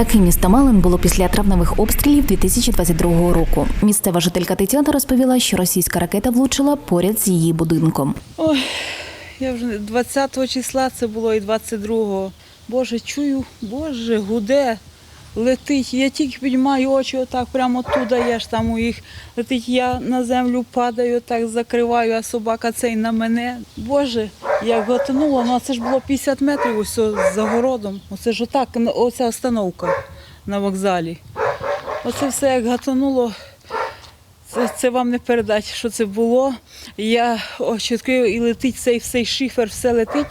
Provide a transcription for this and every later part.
Таким місто Малин було після травневих обстрілів 2022 року. Місцева жителька Тетяна розповіла, що російська ракета влучила поряд з її будинком. Ой, я вже 20 числа це було і 22-го. Боже, чую, Боже, гуде, летить. Я тільки піднімаю очі отак, прямо туди, я ж там у їх летить. Я на землю падаю, так закриваю, а собака цей на мене. Боже, як готануло, ну а це ж було 50 метрів ось о, за городом. Оце ж отак, ну, оця остановка на вокзалі. Оце все як гатануло. Це, це вам не передати, що це було. Я очі відкрию і летить цей всей шифер, все летить.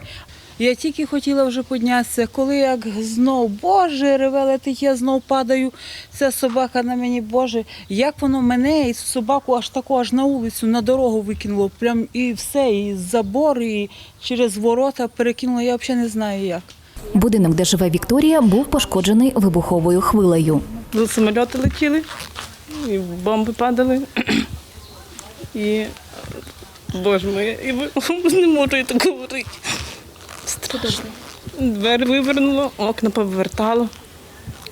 Я тільки хотіла вже піднятися, коли як знов, Боже, реве летить, я знов падаю. Ця собака на мені, Боже, як воно мене і собаку аж таку, аж на вулицю, на дорогу викинуло. Прям і все, і забор, і через ворота перекинуло, я взагалі не знаю як. Будинок, де живе Вікторія, був пошкоджений вибуховою хвилею. Самоліти летіли, і бомби падали. І, боже мій, і не можу я так говорити. Страшно. Двері вивернуло, окна повертало,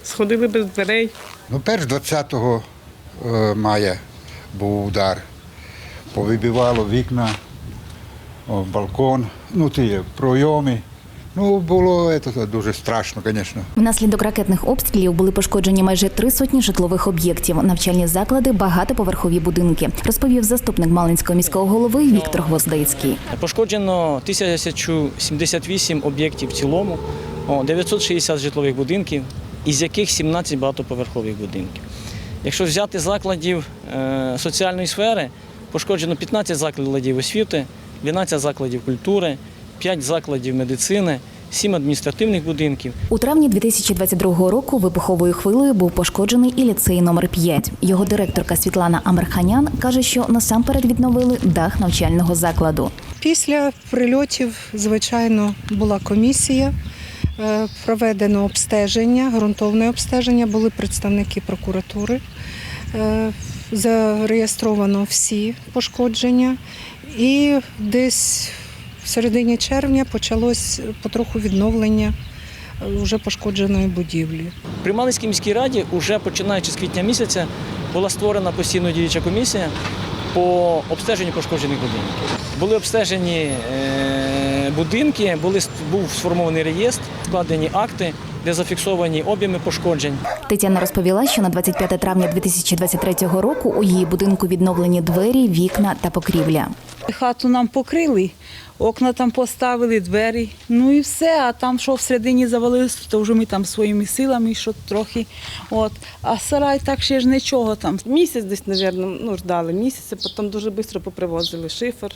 сходили без дверей. Ну, перш 20 е, мая був удар. Повибивало вікна, балкон, ну ті пройоми. Ну, було це, дуже страшно, звісно. Внаслідок ракетних обстрілів були пошкоджені майже три сотні житлових об'єктів, навчальні заклади, багатоповерхові будинки, розповів заступник Малинського міського голови Віктор Гвоздицький. Пошкоджено 1078 об'єктів в цілому, о, 960 житлових будинків, із яких 17 багатоповерхових будинків. Якщо взяти закладів е, соціальної сфери, пошкоджено 15 закладів освіти, 12 закладів культури, 5 закладів медицини, 7 адміністративних будинків, У травні 2022 року вибуховою хвилею був пошкоджений і ліцей номер 5 Його директорка Світлана Амерханян каже, що насамперед відновили дах навчального закладу. Після прильотів, звичайно, була комісія, е, проведено обстеження, ґрунтовне обстеження, були представники прокуратури, е, зареєстровано всі пошкодження, і десь в середині червня почалось потроху відновлення е, вже пошкодженої будівлі. При Малинській міській раді, уже починаючи з квітня місяця, була створена постійно діюча комісія по обстеженню пошкоджених будинків. Були обстежені е, будинки, були, був сформований реєстр, складені акти, де зафіксовані об'єми пошкоджень. Тетяна розповіла, що на 25 травня 2023 року у її будинку відновлені двері, вікна та покрівля. Хату нам покрили, окна там поставили, двері. Ну і все. А там, що всередині завалилось, то вже ми там своїми силами, що трохи. От. А сарай так ще ж нічого там. Місяць десь, мабуть, ну, ждали місяця, потім дуже швидко попривозили шифер.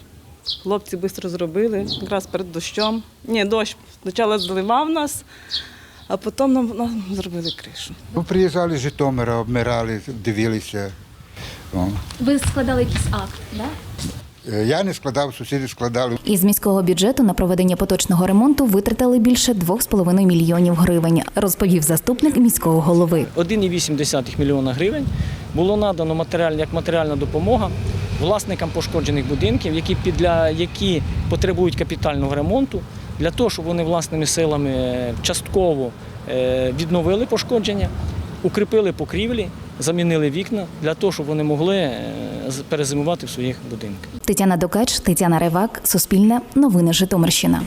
Хлопці швидко зробили, якраз перед дощом. Ні, дощ спочатку заливав нас, а потім нам, нам зробили кришу. Ну, приїжджали з Житомира, обмирали, дивилися. О. Ви складали якийсь акт, так? Е, Я не складав, сусіди складали. Із міського бюджету на проведення поточного ремонту витратили більше 2,5 мільйонів гривень, розповів заступник міського голови. 1,8 мільйона гривень було надано матеріаль, як матеріальна допомога власникам пошкоджених будинків, які, для, які потребують капітального ремонту, для того, щоб вони власними силами е, частково е, відновили пошкодження, укріпили покрівлі, замінили вікна для того, щоб вони могли е, перезимувати в своїх будинках. Тетяна Докач, Тетяна Ревак, Суспільне, Новини Житомирщина.